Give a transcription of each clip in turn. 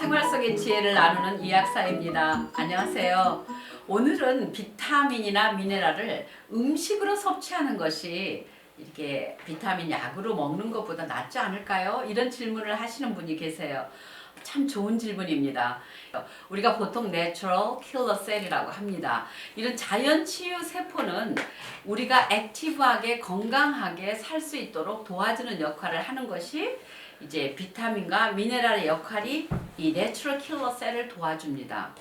생활 속의 지혜를 나누는 이학사입니다. 안녕하세요. 오늘은 비타민이나 미네랄을 음식으로 섭취하는 것이 이렇게 비타민 약으로 먹는 것보다 낫지 않을까요? 이런 질문을 하시는 분이 계세요. 참 좋은 질문입니다. 우리가 보통 내추럴 킬러 셀이라고 합니다. 이런 자연 치유 세포는 우리가 액티브하게 건강하게 살 수 있도록 도와주는 역할을 하는 것이 이제 비타민과 미네랄의 역할이 이 내추럴 킬러 셀을 도와줍니다.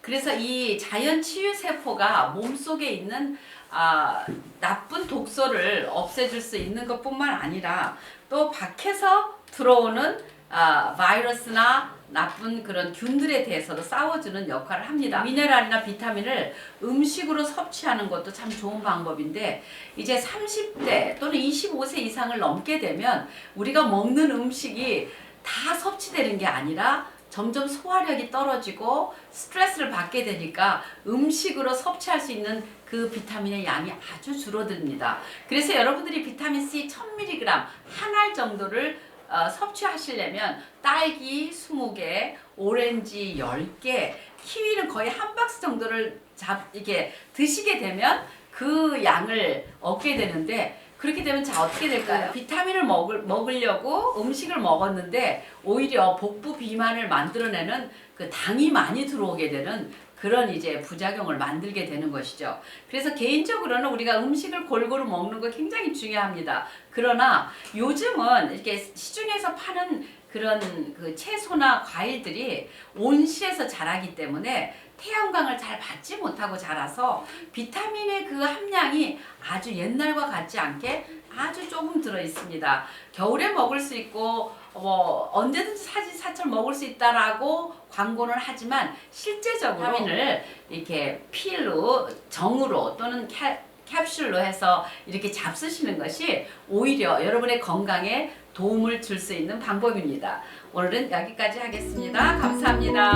그래서 이 자연 치유 세포가 몸속에 있는 아, 나쁜 독소를 없애줄 수 있는 것뿐만 아니라 또 밖에서 들어오는 아, 바이러스나 나쁜 그런 균들에 대해서도 싸워주는 역할을 합니다. 미네랄이나 비타민을 음식으로 섭취하는 것도 참 좋은 방법인데 이제 30대 또는 25세 이상을 넘게 되면 우리가 먹는 음식이 다 섭취되는 게 아니라 점점 소화력이 떨어지고 스트레스를 받게 되니까 음식으로 섭취할 수 있는 그 비타민의 양이 아주 줄어듭니다. 그래서 여러분들이 비타민 C 1000mg 한 알 정도를 어, 섭취하시려면 딸기 20개, 오렌지 10개, 키위는 거의 한 박스 정도를 잡 이게 드시게 되면 그 양을 얻게 되는데 그렇게 되면 자 어떻게 될까요? 비타민을 먹을 먹으려고 음식을 먹었는데 오히려 복부 비만을 만들어내는 그 당이 많이 들어오게 되는 그런 이제 부작용을 만들게 되는 것이죠. 그래서 개인적으로는 우리가 음식을 골고루 먹는 거 굉장히 중요합니다. 그러나 요즘은 이렇게 시중에서 파는 그런 그 채소나 과일들이 온실에서 자라기 때문에 태양광을 잘 받지 못하고 자라서 비타민의 그 함량이 아주 옛날과 같지 않게 아주 조금 들어 있습니다. 겨울에 먹을 수 있고 뭐 언제든지 사지 사철 먹을 수 있다라고 광고는 하지만 실제적으로 비타민을 이렇게 필로 정으로 또는 캡 캡슐로 해서 이렇게 잡수시는 것이 오히려 여러분의 건강에 도움을 줄 수 있는 방법입니다. 오늘은 여기까지 하겠습니다. 감사합니다.